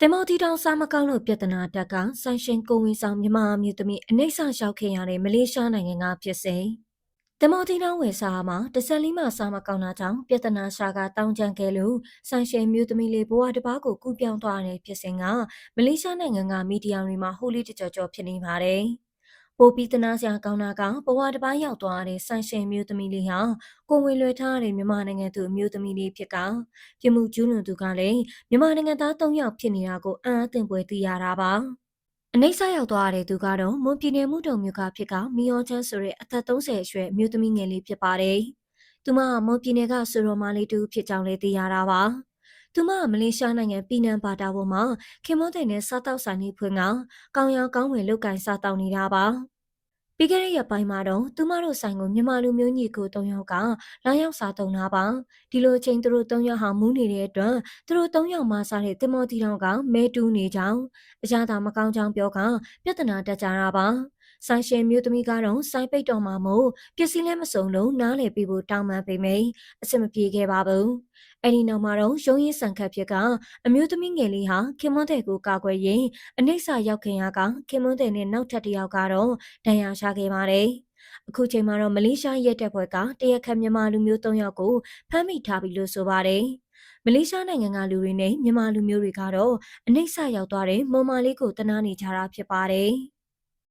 တင်မောတီတောင်စားမကောင်းလို့ပြဿနာတက်ကဆိုင်ရှင်ကိုဝင်ဆောင်မြမအမျိုးသမီးအနှိမ့်ဆရောက်ခင်ရတဲ့မလေးရှားနိုင်ငံကဖြစ်စေတင်မောတီတောင်ဝယ်စားမှာတဆက်လီမှစားမကောင်းတာကြောင့်ပြဿနာရှာကတောင်းကြံခဲ့လို့ဆိုင်ရှင်မျိုးသမီးလေးဘဝတစ်ပါးကိုကူပြောင်းသွားတဲ့ဖြစ်စဉ်ကမလေးရှားနိုင်ငံကမီဒီယာတွေမှာဟိုလေးတကြော်ကြော်ဖြစ်နေပါတယ်။ ပိုပြီးတနာစရာကောင်းတာကဘဝတစ်ပိုင်းရောက်သွားတဲ့ဆိုင်ရှင်မျိုးသမီးလေးဟာကိုဝင်လွယ်ထားတဲ့မြန်မာနိုင်ငံသူမျိုးသမီးလေးဖြစ်ကပြမှုကျူးလွန်သူကလည်းမြန်မာနိုင်ငံသား၃ယောက်ဖြစ်နေတာကိုအံ့အသင့်ပွဲသိရတာပါအနိစ္စရောက်သွားတဲ့သူကတော့မွန်ပြည်နယ်မှုတုံမြို့ကဖြစ်ကမီယောချမ်းဆိုတဲ့အသက်30အရွယ်မျိုးသမီးငယ်လေးဖြစ်ပါတယ်။သူမကမွန်ပြည်နယ်ကဆိုရိုမာလေးတူဖြစ်ကြောင်းလည်းသိရတာပါ။သူမကမလေးရှားနိုင်ငံပြည်နံဘာတာပေါ်မှာခင်မွန်းတဲ့နဲ့စားတောက်ဆိုင်နေဖွင့်ကကောင်းရောင်ကောင်းဝင်လုတ်ကင်စားတောက်နေတာပါ။ ပြီးခဲ့တဲ့ရက်ပိုင်းမှာတော့သူမတို့ဆိုင်ကိုမြန်မာလူမျိုးညီကို၃ယောက်ကလာရောက်စားတုံတာပါဒီလိုအချိန်သူတို့၃ယောက်ဟာမူးနေတဲ့အတွက်သူတို့၃ယောက်မှစားတဲ့တင်မောတီတောင်ကမဲတူးနေကြောင်းအရာသာမကောင်းကြောင်းပြောကပြဿနာတက်ကြတာပါ ဆိုင်ရှင်မျိုးသမီးကတော့ဆိုင်ပိတ်တော်မှာမို့ပစ္စည်းလည်းမစုံလို့နားလည်ပြီးဖို့တောင်းပန်ပေမယ့်အဆင်မပြေခဲ့ပါဘူးအဲ့ဒီနောက်မှာတော့ရုံးရင်းဆန်ခတ်ဖြစ်ကအမျိုးသမီးငယ်လေးဟာခင်မွန်းတဲ့ကိုကာကွယ်ရင်အနိစ္စရောက်ခင်ရကခင်မွန်းတဲ့နဲ့နောက်ထပ်တစ်ယောက်ကတော့ဒဏ်ရာရခဲ့ပါတယ်။အခုချိန်မှာတော့မလေးရှားရဲတပ်ဖွဲ့ကတရက်ခတ်မြန်မာလူမျိုး၃ယောက်ကိုဖမ်းမိထားပြီလို့ဆိုပါတယ်။မလေးရှားနိုင်ငံကလူတွေနဲ့မြန်မာလူမျိုးတွေကတော့အနိစ္စရောက်သွားတဲ့မွန်မာလေးကိုတနာနေကြတာဖြစ်ပါတယ်။